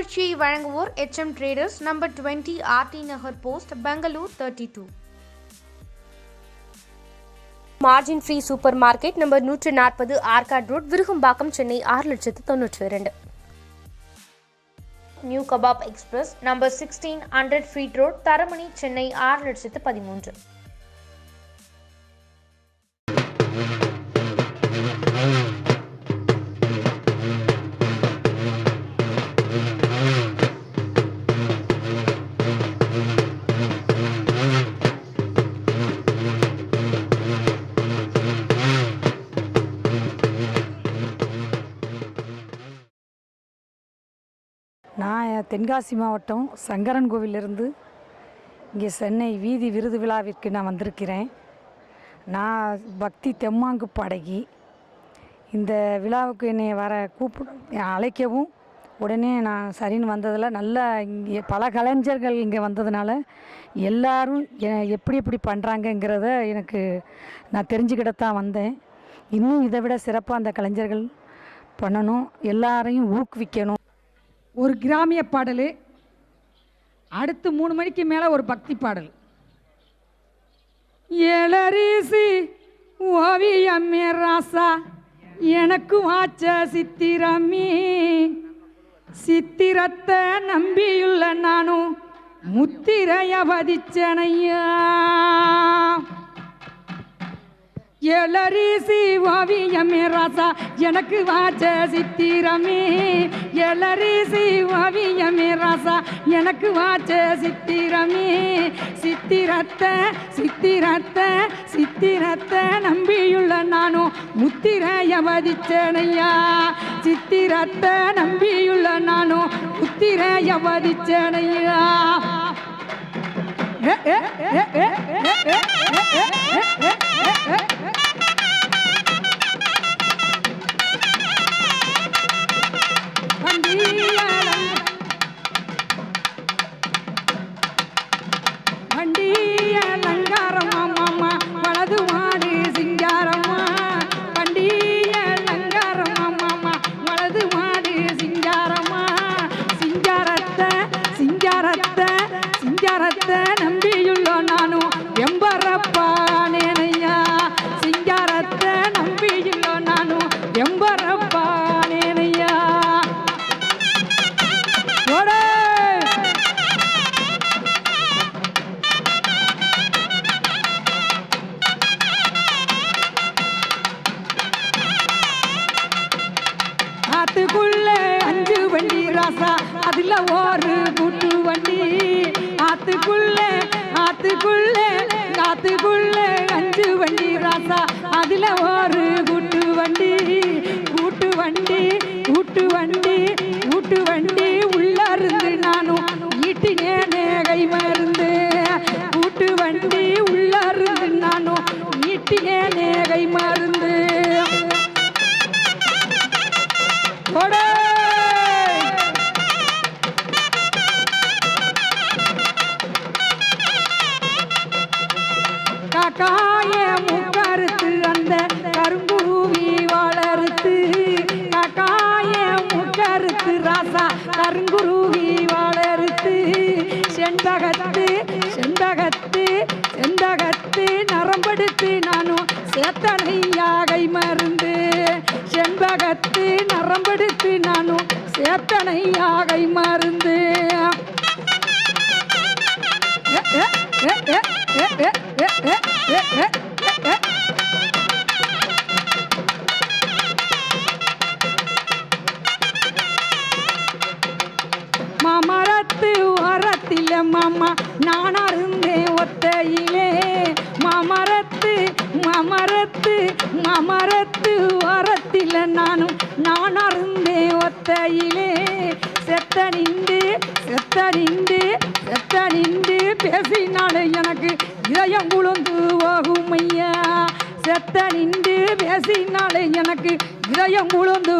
நிகழ்ச்சியை வழங்குவோர் H M traders number twenty RT Nagar post Bengaluru thirty two margin free super market number நூற்று நாற்பது Arcot road Virugambakkam Chennai ஆறு லட்சத்து தொன்னூற்றி இரண்டு. New kebab express number sixteen hundred feet road Taramani Chennai ஆறு லட்சத்து பதிமூன்று. தென்காசி மாவட்டம் சங்கரன் கோவிலிருந்து இங்கே சென்னை வீதி விருது விழாவிற்கு நான் வந்திருக்கிறேன். நான் பக்தி தெம்மாங்கு படகி. இந்த விழாவுக்கு என்னை வர கூப்பிட அழைக்கவும் உடனே நான் சரின்னு வந்ததில் நல்லா இங்கே பல கலைஞர்கள் இங்கே வந்ததுனால எல்லாரும் எ- எப்படி எப்படி பண்ணுறாங்கங்கிறத எனக்கு நான் தெரிஞ்சுக்கிடத்தான் வந்தேன். இன்னும் இதை விட சிறப்பாக அந்த கலைஞர்கள் பண்ணணும். எல்லாரையும் ஊக்குவிக்கணும். ஒரு கிராமிய பாடல் அடுத்து மூணு மணிக்கு மேலே ஒரு பக்தி பாடல். ஏழரிசி ஓவியம் ராசா எனக்கு வாச்ச சித்திரமே. சித்திரத்தை நம்பியுள்ள நானும் முத்திரைய வதிச்சனையா. எலரிசி ஓவியமே ராசா எனக்கு வாச்ச சித்திரமே. எலரிசி ஓவியமே ராசா எனக்கு வாச்ச சித்திரமே. சித்திரத்த சித்திரத்த சித்திரத்த நம்பியுள்ள நானும் முத்திரைய வதிச்சனையா. சித்திரத்த நம்பியுள்ள நானும் முத்திரைய வதிச்சனையா. ஏ ஏ ஏ ஏ. நம்பியுள்ளோ நானும் எம்பரப்பானேனையா சிங்காரத்தை நம்பியுள்ளோ நானும் எம்பரப்பானேனையா ஓடே! அஞ்சு வண்டி ராசா அதுல ஒரு ஆத்துக்குள்ள ஆத்துக்குள்ள அஞ்சு வண்டி ராசா. அதுல ஒரு கூட்டு வண்டி கூட்டு வண்டி கூட்டு வண்டி கூட்டு வண்டி. உள்ள இருந்து நானும் ஈட்டினேனே கை மருந்து. கூட்டு வண்டி உள்ள இருந்து நானும் ஈட்டினேனே கை மருந்து. நரம்பெடுத்து நானும் சேத்தனை யாகை மருந்து செண்பகத்து நரம்பெடுத்து நானும் சேத்தனை யாகை மருந்து ஏ, ஏ, ஏ, ஏ, ஏ, ஏ, ஏ, ஏ, ஏ, ஏ, ஏ, ஏ. மாமரத்து ஓரத்தில நானும் நான் அருந்தே ஒத்தையிலே. செத்த நின்று செத்த நின்று செத்த நின்று பேசினாலே எனக்கு இதயம் குழுந்து ஓகும் ஐயா. செத்த நின்று பேசினாலே எனக்கு இதயம் குழுந்து